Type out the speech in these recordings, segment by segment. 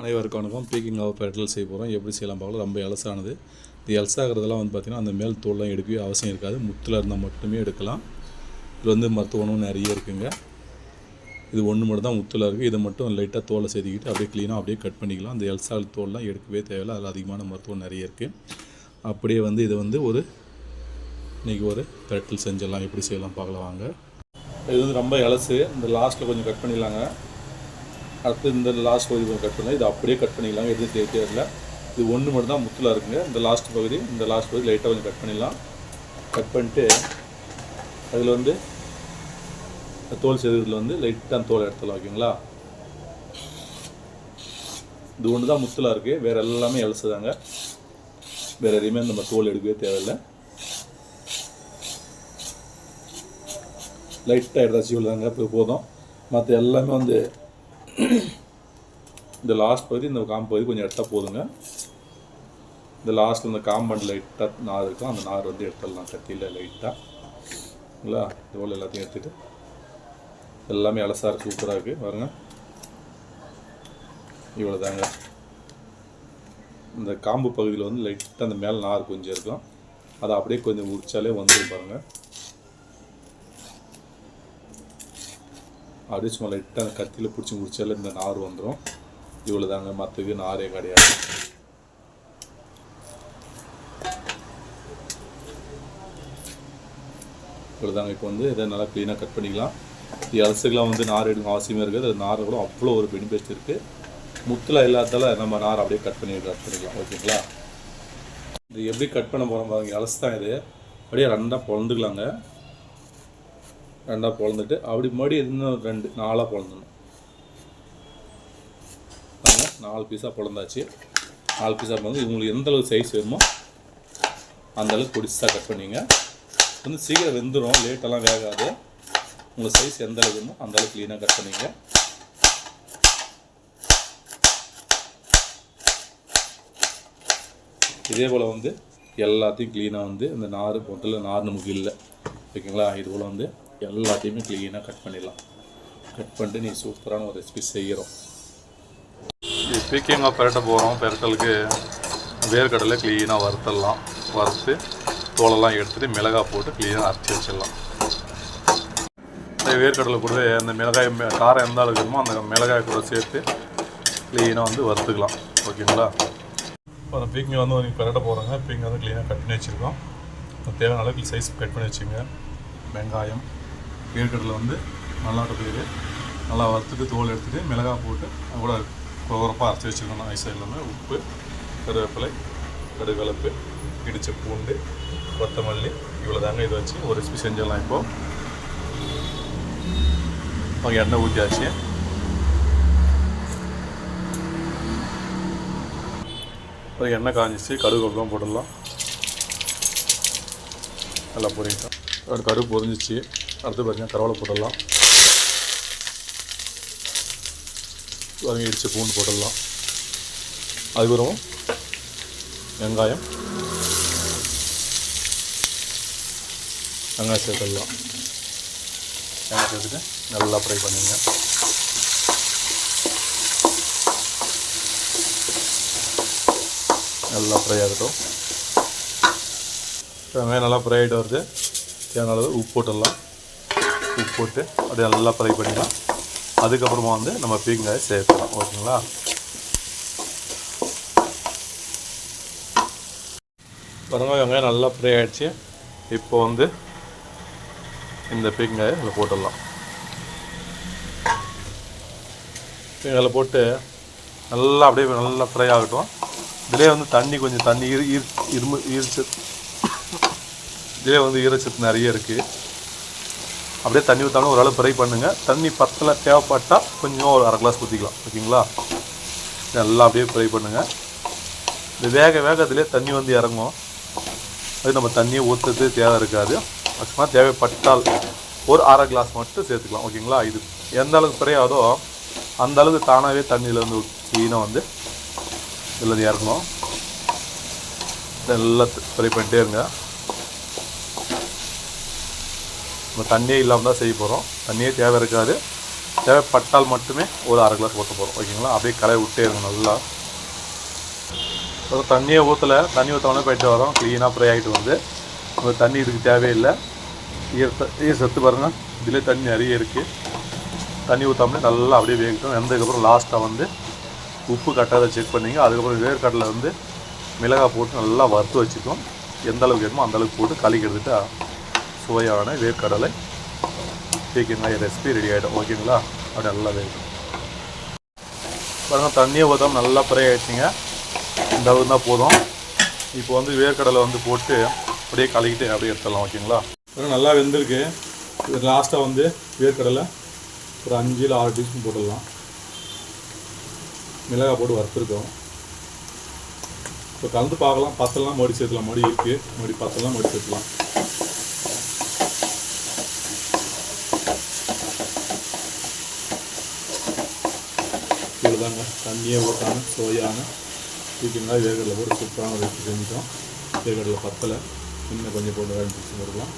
அனைவருக்கும் வணக்கம். Peeking of petrol செய்ய போகிறோம் எப்படி செய்யலாம் பார்க்கலாம். ரொம்ப எலசானது. இது எலசாகிறதுலாம் வந்து பார்த்திங்கன்னா அந்த மேல் தோல்லாம் எடுக்கவே அவசியம் இருக்காது. முத்தில் இருந்தால் மட்டுமே எடுக்கலாம். இதில் வந்து மருத்துவ நிறைய இருக்குங்க. இது ஒன்று மட்டும் தான் முத்தில் இருக்குது இதை மட்டும் லைட்டாக தோலை செதுக்கிட்டு அப்படியே க்ளீனாக அப்படியே கட் பண்ணிக்கலாம். அந்த எல்சா தோல்லாம் எடுக்கவே தேவையில்லை. அதில் அதிகமான மருத்துவம் நிறைய இருக்குது அப்படியே வந்து இதை வந்து ஒரு இன்றைக்கி ஒரு பெட்ரோல் செஞ்சிடலாம். எப்படி செய்யலாம் பார்க்கலாம் வாங்க. இது வந்து ரொம்ப எலசு. இந்த லாஸ்ட்டில் கொஞ்சம் கட் பண்ணிடலாங்க. அடுத்து இந்த லாஸ்ட் பகுதி கொஞ்சம் கட் பண்ணலாம். இது அப்படியே கட் பண்ணிக்கலாம் எதுவும் செய்ய தேவையில்ல இது ஒன்று மட்டும் தான் முத்தில் இருக்குங்க. இந்த லாஸ்ட் பகுதி இந்த லாஸ்ட் பகுதி லைட்டாக கொஞ்சம் கட் பண்ணிடலாம். கட் பண்ணிட்டு அதில் வந்து தோல் செதுறதுல வந்து லைட்டாக தோல் எடுத்துடலாம் ஓகேங்களா? இது ஒன்று தான் முத்தலாக இருக்குது வேறு எல்லாமே இலசுதாங்க வேறு எதையுமே நம்ம தோல் எடுக்கவே தேவையில்லை. லைட்டாக எடுத்தாச்சு இவ்வளோதாங்க இப்போ போதும். மற்ற எல்லாமே வந்து இந்த லாஸ்ட் பகுதி இந்த காம்பு பகுதி கொஞ்சம் எடுத்தால் போதுங்க. இந்த லாஸ்ட்டில் இந்த காம்பவுண்ட் லைட்டாக நார் இருக்கும் அந்த நார் வந்து எடுத்துடலாம் கத்தியில் லைட்டாக இல்லைங்களா? இதோட எல்லாத்தையும் எடுத்துகிட்டு எல்லாமே அலசார சூப்பராக இருக்குது பாருங்க. இவ்வளோ தாங்க இந்த காம்பு பகுதியில் வந்து லைட்டாக அந்த மேலே நார் கொஞ்சம் இருக்கும். அதை அப்படியே கொஞ்சம் உரிச்சாலே வந்துடும் பாருங்கள் அப்படியே சும்மா லைட்டாக அந்த கத்தியில் பிடிச்சி முடிச்சாலே இந்த நார் வந்துடும் இவ்வளோ தாங்க மற்றது நாரே கிடையாது. இவ்வளோ தாங்க இப்போ வந்து இதை நல்லா க்ளீனாக கட் பண்ணிக்கலாம். இது அலசுக்கெலாம் வந்து நார் எடுக்க அவசியமே இருக்குது. அது நார் கூட அவ்வளோ ஒரு பெனிஃபிட் இருக்குது முத்தில் இல்லாதால நம்ம நார் அப்படியே கட் பண்ணி கட் பண்ணிக்கலாம். ஓகேங்களா இது எப்படி கட் பண்ண போகிறோம் பாருங்க அலசு தான் இது. அப்படியே ரெண்டாக பொழந்துக்கலாங்க. ரெண்டாக பிறந்துட்டு அப்படி மறுபடியும் இன்னும் ரெண்டு நாலாக பொழந்துடணும் பாருங்க நாலு பீஸாக பிறந்தாச்சு நாலு பீஸாக பிறந்து உங்களுக்கு எந்த அளவுக்கு சைஸ் வேணுமோ அந்த அளவுக்கு பொடிசாக கட் பண்ணிங்க. வந்து சீக்கிரம் வெந்துடும் லேட்டெல்லாம் வேகாது. உங்கள் சைஸ் எந்த அளவுக்கு வேணுமோ அந்த அளவுக்கு க்ளீனாக கட் பண்ணிங்க. இதே போல் வந்து எல்லாத்தையும் க்ளீனாக வந்து இந்த நார் முதல்ல நார் நமக்கு இல்லை. ஓகேங்களா? இது போல் வந்து எல்லாத்தையுமே க்ளீனாக கட் பண்ணிடலாம். கட் பண்ணிட்டு நீ சூப்பரான ஒரு ரெசிபி செய்கிறோம் ஸ்பீக்கிங் ஆஃப் பெரட்ட போகிறோம் பெரட்டலுக்கு வேர்க்கடலை க்ளீனாக வறுத்தடலாம் வறுத்து தோலெல்லாம் எடுத்துகிட்டு மிளகாய் போட்டு க்ளீனாக அரைச்சி வச்சிடலாம். இந்த வேர்க்கடலை கூட அந்த மிளகாய் காரம் எந்த அளவுக்கு இருக்குமோ அந்த மிளகாய் கூட சேர்த்து க்ளீனாக வந்து வறுத்துக்கலாம். ஓகேங்களா? இப்போ அந்த பீக்கிங் வந்து நீங்கள் பெரட்ட போகிறாங்க பீக்கிங் வந்து க்ளீனாக கட் பண்ணி வச்சுருக்கோம். தேவையான அளவுக்கு சைஸ் கட் பண்ணி வச்சுங்க. வெங்காயம் வேர்க்கடலை வந்து நல்லாட்ட பயிர். நல்லா வறுத்துட்டு தோல் எடுத்துகிட்டு மிளகாய் போட்டு அது கூட உரப்பாக அரைச்சி வச்சுருக்கணும். ஐஸ் எல்லாமே உப்பு கருவேப்பிலை கடுகலப்பு இடித்த பூண்டு கொத்தமல்லி இவ்வளோ தாங்க இதை வச்சு ஒரு ரெசிபி செஞ்சிடலாம் இப்போது அவங்க எண்ணெய் ஊற்றியாச்சு அப்புறம் எண்ணெய் காஞ்சிச்சு கடுகு அப்புறம் போட்டுடலாம். நல்லா பொரிட்டோம் அப்புறம் கடுகு பொரிஞ்சிச்சு. அடுத்து பார்த்தீங்கன்னா கருவேலை போட்டுடலாம். வதங்கி இடித்து பூண்டு போட்டுடலாம். அதுக்கப்புறம் வெங்காயம். வெங்காயம் சேர்த்துடலாம். வெங்காயம் சேர்த்துட்டு நல்லா ஃப்ரை பண்ணுங்க. நல்லா ஃப்ரை ஆகட்டும். வெங்காயம் நல்லா ஃப்ரை ஆகிட்டு வருது. தேவையான அளவு உப்பு போட்டுடலாம். போட்டு அப்படியே நல்லா ஃப்ரை பண்ணிக்கலாம் அதுக்கப்புறமா வந்து நம்ம பீங்காயை சேர்க்கலாம் ஓகேங்களா? பாருங்க வெங்காயம் நல்லா ஃப்ரை ஆகிடுச்சு இப்போ வந்து இந்த பீங்காயை இதில் போட்டுடலாம். பீங்காயில் போட்டு நல்லா அப்படியே நல்லா ஃப்ரை ஆகட்டும். இதிலே வந்து தண்ணி கொஞ்சம் தண்ணி இரு இரு- இரும்பு ஈரச்சத்து இதிலே வந்து ஈரச்சத்து நிறைய இருக்குது அப்படியே தண்ணி ஊற்றாலும் ஓரளவு ஃப்ரை பண்ணுங்கள் தண்ணி பத்தில் தேவைப்பட்டால் கொஞ்சம் ஒரு அரை கிளாஸ் ஊற்றிக்கலாம் ஓகேங்களா? நல்லா அப்படியே ஃப்ரை பண்ணுங்கள் இந்த வேக வேகத்திலே தண்ணி வந்து இறங்கும். அது நம்ம தண்ணியை ஊற்றுறது தேவை இருக்காது. மேக்ஸிமம் தேவைப்பட்டால் ஒரு அரை கிளாஸ் மட்டும் சேர்த்துக்கலாம். ஓகேங்களா? இது எந்த அளவுக்கு ஃப்ரை ஆகுதோ அந்த அளவுக்கு தானாகவே தண்ணியில் வந்து க்ளீனாக வந்து இதில் இறங்கணும் நல்லா ஃப்ரை பண்ணிட்டே இருங்க. நம்ம தண்ணியே இல்லாமல் தான் செய்ய போகிறோம் தண்ணியே தேவை இருக்காது. தேவைப்பட்டால் மட்டுமே ஒரு அரை கிளாஸ் ஊற்ற போகிறோம் ஓகேங்களா அப்படியே கலவை விட்டே இருக்கும் நல்லா. அப்புறம் தண்ணியை ஊற்றலை தண்ணி ஊற்றாமலே போயிட்டு வரோம். க்ளீனாக ஃப்ரை ஆகிட்டு வந்து. நம்ம தண்ணி இதுக்கு தேவையில்லை. ஈரத்தை ஈர சத்து பாருங்கள் இதிலே தண்ணி நிறைய இருக்குது தண்ணி ஊற்றாமலே நல்லா அப்படியே வேகட்டும். வெந்ததுக்கப்புறம் லாஸ்ட்டாக வந்து உப்பு கட்டாத செக் பண்ணிங்க. அதுக்கப்புறம் வேர்க்கடலை வந்து மிளகாய் போட்டு நல்லா வறுத்து வச்சுக்கும் எந்த அளவுக்கு வேணுமோ அந்த அளவுக்கு போட்டு கலக்கி எடுத்துட்டா சுவையான வேர்க்கடலை. பீக்கங்காய் ரெசிபி ரெடி ஆகிடும் ஓகேங்களா? அப்படி நல்லா வேகும் பாருங்கள் தண்ணியை ஊற்றாம நல்லா ஃப்ரை ஆகிடுச்சிங்க இந்த அளவு தான் போதும். இப்போ வந்து வேர்க்கடலை வந்து போட்டு அப்படியே கலக்கிட்டு அப்படியே எடுத்துடலாம் ஓகேங்களா? நல்லா வெந்திருக்கு. இது லாஸ்ட்டாக வந்து வேர்க்கடலை ஒரு அஞ்சு இல்லை ஆறு டீஸ்பூன் போட்டுடலாம். மிளகாய் போட்டு வறுத்துருக்கோம். இப்போ கலந்து பார்க்கலாம். பத்தலாம் மறுபடி சேர்த்துலாம் மறுபடி இருக்குது மறுபடி பத்தலாம் மறுபடி சேர்த்துலாம் இவ்வளோதாங்க தண்ணியே ஊற்றாம சோயான. சீக்கிரங்களாக வேர்க்கடலை போட்டு சூப்பரான ரெசிபி செஞ்சுட்டோம். வேர்க்கடலை பத்தலை. இன்னும் கொஞ்சம் போட்டு வேலை பிடிச்சி கொடுக்கலாம்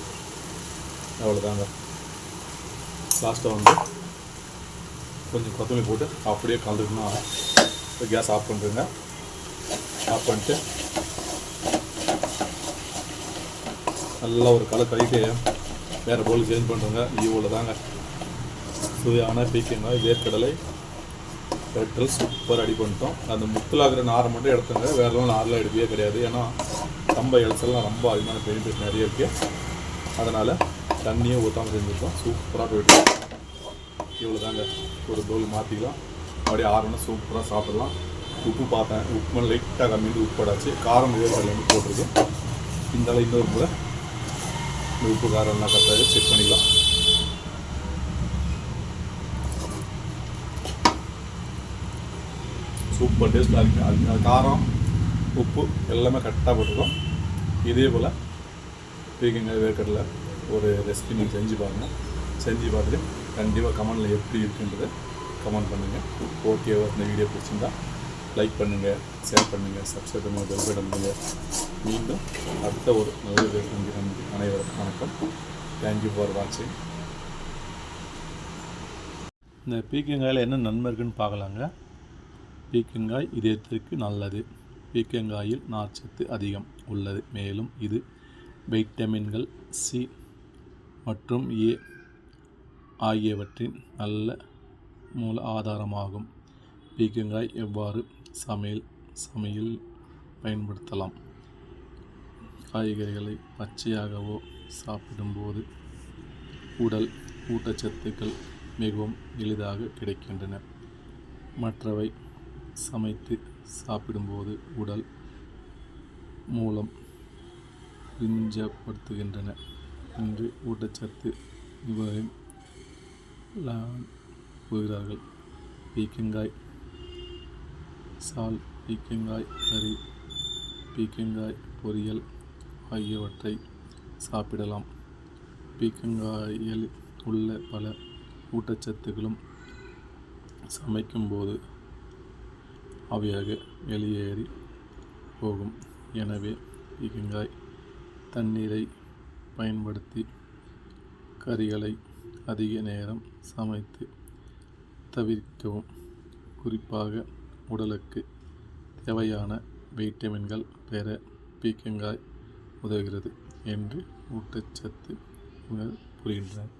அவ்வளோதாங்க லாஸ்ட்டாக வந்து கொஞ்சம் கொத்தமல்லி போட்டு அப்படியே கலந்துக்கணும். இப்போ கேஸ் ஆஃப் பண்ணுறேங்க ஆஃப் பண்ணிட்டு நல்லா ஒரு கலை கழிக்கு வேறு போல் சேஞ்ச் பண்ணுறோங்க ஈவோவில் தாங்க சுவையான பீக்கங்காய் வேர்க்கடலை பெட்ரோல் சூப்பர் அடி பண்ணிட்டோம். அந்த முத்துலாகிற நாரை மட்டும் எடுத்துங்க. வேற நாரில் எடுக்கவே கிடையாது. ஏன்னா கம்ப இலச்செல்லாம் ரொம்ப அதிகமான பெனிஃபிட் நிறைய இருக்குது அதனால் தண்ணியே ஊற்றாமல் செஞ்சுருக்கோம். சூப்பராக போயிட்டு இவ்வளோ தாங்க ஒரு தோல் மாற்றிக்கலாம் அப்படியே ஆறுனா சூப்பராக சாப்பிடலாம். உப்பு பார்த்தேன். உப்பு மேலே லைட்டாக கம்மிட்டு உப்பு போடாச்சு காரம் வேறு போட்டிருக்கு. இந்த இன்னொரு முறை. இந்த உப்பு காரம் எல்லாம் கரெக்டாக செக் பண்ணிக்கலாம். சூப்பர் டேஸ்ட்டாக இருக்குது அது காரம் உப்பு எல்லாமே கரெக்டாக போட்டுருக்கும் இதே போல் பீக்கங்காய் வேர்க்கடலை ஒரு ரெசிபி நீங்கள் செஞ்சு பாருங்கள் செஞ்சு பார்த்துட்டு கண்டிப்பாக கமெண்டில் எப்படி இருக்குன்றதை கமெண்ட் பண்ணுங்கள் ஓகே இந்த வீடியோ பிடிச்சிருந்தா லைக் பண்ணுங்கள் ஷேர் பண்ணுங்கள் சப்ஸ்கிரைப் பண்ணுங்கள் பெல் பட்டன் பண்ணுங்கள் மீண்டும் அடுத்த ஒரு நல்ல வீடியோ சந்திக்கிறேன் அனைவருக்கும் வணக்கம். தேங்க்யூ ஃபார் வாட்சிங் இந்த பீக்கங்காயில் என்ன நன்மை இருக்குன்னு பார்க்கலாங்க. பீக்கங்காய் இதயத்திற்கு நல்லது. பீக்கங்காயில் நார்ச்சத்து அதிகம் உள்ளது. மேலும் இது வைட்டமின்கள் சி மற்றும் ஏ ஆகியவற்றின் நல்ல மூல ஆதாரமாகும். பீக்கங்காய் எவ்வாறு சமையல் சமையல் பயன்படுத்தலாம்? காய்கறிகளை பச்சையாகவோ சாப்பிடும்போது உடல் ஊட்டச்சத்துக்கள் மிகவும் எளிதாக கிடைக்கின்றன. மற்றவை சமைத்து சாப்பிடும்போது உடல் மூலம் பிஞ்சப்படுத்துகின்றன என்று ஊட்டச்சத்து நிபுணரின் கூறுகிறார்கள். பீக்கங்காய் சால் பீக்கங்காய் கறி பீக்கங்காய் பொரியல் ஆகியவற்றை சாப்பிடலாம். பீக்கங்காயில் உள்ள பல ஊட்டச்சத்துகளும் சமைக்கும்போது ஆவியாக வெளியேறி போகும். எனவே பீக்கங்காய் தண்ணீரை பயன்படுத்தி கறிகளை அதிக நேரம் சமைத்து தவிர்க்கவும். குறிப்பாக உடலுக்கு தேவையான வைட்டமின்கள் பெற பீக்கங்காய் உதவுகிறது என்று ஊட்டச்சத்து புரிகின்றன கூறுகின்றனர்.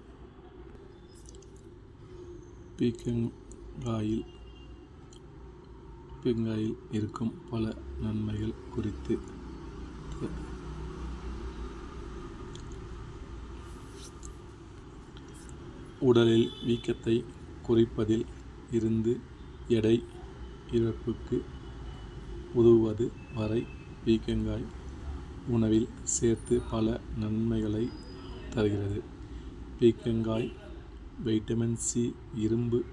பீக்கங்காயில் பீக்கங்காயில் இருக்கும் பல நன்மைகள் குறித்து. உடலில் வீக்கத்தை குறைப்பதில் இருந்து எடை இழப்புக்கு உதவுவது வரை பீக்கங்காய் உணவில் சேர்த்து பல நன்மைகளை தருகிறது. பீக்கங்காய் வைட்டமின் சி இரும்பு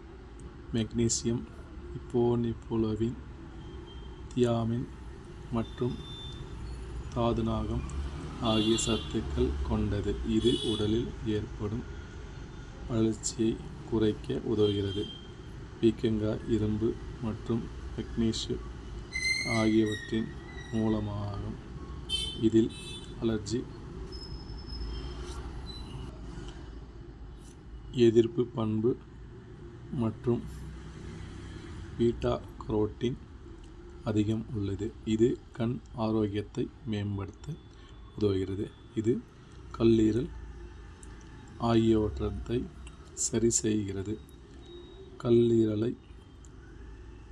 மெக்னீசியம் இப்போனிப்போலோவின் தியாமின் மற்றும் தாதுநாகம் ஆகிய சத்துக்கள் கொண்டது. இது உடலில் ஏற்படும் வளர்ச்சியை குறைக்க உதவுகிறது. பீக்கங்காய் இரும்பு மற்றும் மெக்னீஷியம் ஆகியவற்றின் மூலமாகும். இதில் அலர்ஜி எதிர்ப்பு பண்பு மற்றும் பீட்டா கரோட்டின் அதிகம் உள்ளது. இது கண் ஆரோக்கியத்தை மேம்படுத்த உதவுகிறது. இது கல்லீரல் ஆகியவற்றை சரி செய்கிறது. கல்லீரலை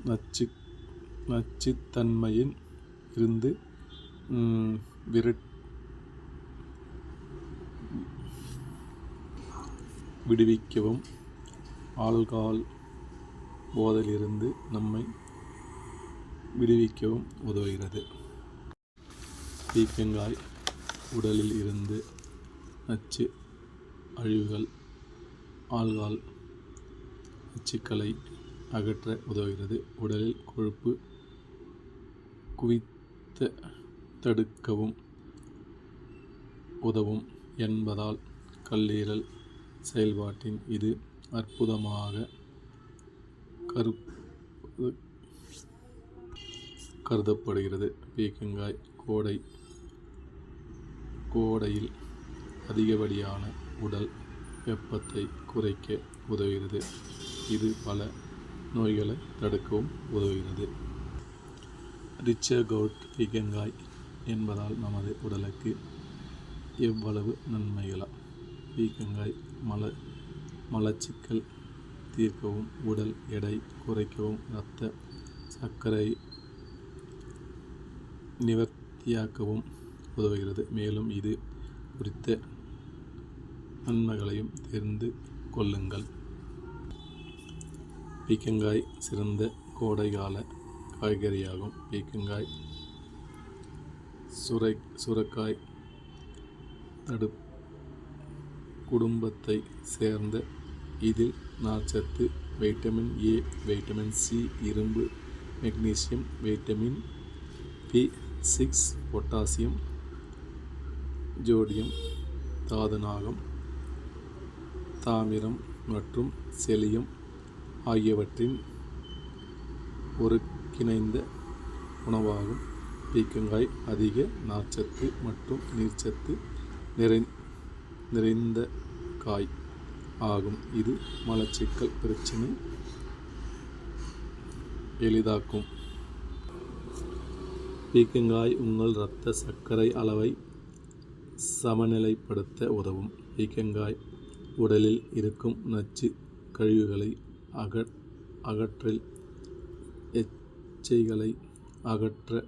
நச்சு நச்சுத்தன்மையின் இருந்து விரட் விடுவிக்கவும். ஆல்கால் போதையிலிருந்து நம்மை விடுவிக்கவும் உதவுகிறது. பீக்கங்காய் உடலில் இருந்து நச்சு அழிவுகள் ஆல்கஹால் நச்சுக்களை அகற்ற உதவுகிறது. உடலில் கொழுப்பு குவித்த தடுக்கவும் உதவும் என்பதால் கல்லீரல் செயல்பாட்டின் இது அற்புதமாக கரு கருதப்படுகிறது. பீக்கங்காய் கோடை கோடையில் அதிகப்படியான உடல் வெப்பத்தை குறைக்க உதவுகிறது. இது பல நோய்களை தடுக்கவும் உதவுகிறது. ரிச்சகவுட் பீக்கங்காய் என்பதால் நமது உடலுக்கு எவ்வளவு நன்மைகளா? பீக்கங்காய் மல மலச்சிக்கல் தீர்க்கவும் உடல் எடை குறைக்கவும் இரத்த சர்க்கரை நிவர்த்தியாக்கவும் உதவுகிறது. மேலும் இது குறித்த நன்மைகளையும் தெரிந்து கொள்ளுங்கள். பீக்கங்காய் சிறந்த கோடைகால காய்கறியாகும். பீக்கங்காய் சுரை சுரக்காய் தடு குடும்பத்தை சேர்ந்த இதில் நார்ச்சத்து வைட்டமின் ஏ வைட்டமின் சி இரும்பு magnesium vitamin B six potassium sodium தாதுநாகம் தாமிரம் மற்றும் செலியம் ஆகியவற்றின் ஒருங்கிணைந்த உணவாகும். பீக்கங்காய் அதிக நார்ச்சத்து மற்றும் நீர்ச்சத்து நிறை நிறைந்த காய். ஆகும். இது மலச்சிக்கல் பிரச்சனை. எளிதாக்கும். பீக்கங்காய் உங்கள் இரத்த சர்க்கரை அளவை சமநிலைப்படுத்த உதவும். பீக்கங்காய் உடலில் இருக்கும் நச்சு கழிவுகளை அக அகற்றில் எச்சைகளை அகற்ற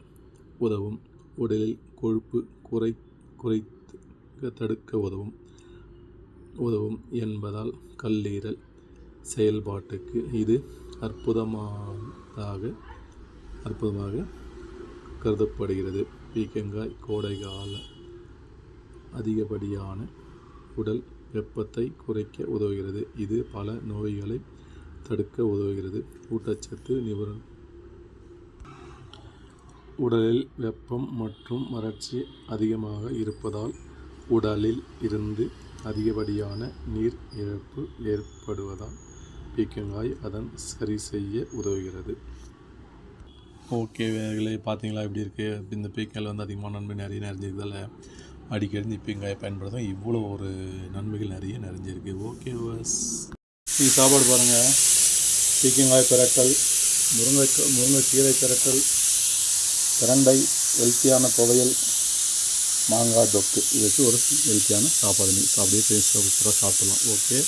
உதவும். உடலில் கொழுப்பு குறை குறைத்து தடுக்க உதவும். உதவும் என்பதால் கல்லீரல் செயல்பாட்டுக்கு இது அற்புதமாக அற்புதமாக கருதப்படுகிறது. பீக்கங்காய் கோடைகால அதிகப்படியான உடல் வெப்பத்தை குறைக்க உதவுகிறது. இது பல நோய்களை தடுக்க உதவுகிறது. ஊட்டச்சத்து நிபுணர் உடலில் வெப்பம் மற்றும் வறட்சி அதிகமாக இருப்பதால் உடலில் இருந்து அதிகப்படியான நீர் இழப்பு ஏற்படுவதால் பீக்கங்காய் அதன் சரி செய்ய உதவுகிறது. ஓகே வேர்களே பார்த்தீங்களா எப்படி இருக்குது இந்த பீக்காயில் வந்து அதிகமான நன்மை நிறைய நிறைஞ்சிருக்கிறதால அடிக்கடி இந்த பீங்காயை பயன்படுத்தும் இவ்வளோ ஒரு நன்மைகள் நிறைய நிறைஞ்சிருக்கு. ஓகே வாஸ் நீங்கள் சாப்பாடு பாருங்கள் பீக்கங்காய் பிரட்டல் முருங்கை முருங்கைக்கீரை பிரட்டல் பிரண்டை ஹெல்த்தியான துவையல் மாங்காய் தொக்கு. இது வச்சு ஒரு ஹெல்த்தியான சாப்பாடு. நீங்கள் அப்படியே டேஸ்ட்டாக சூப்பராக சாப்பிடலாம். ஓகே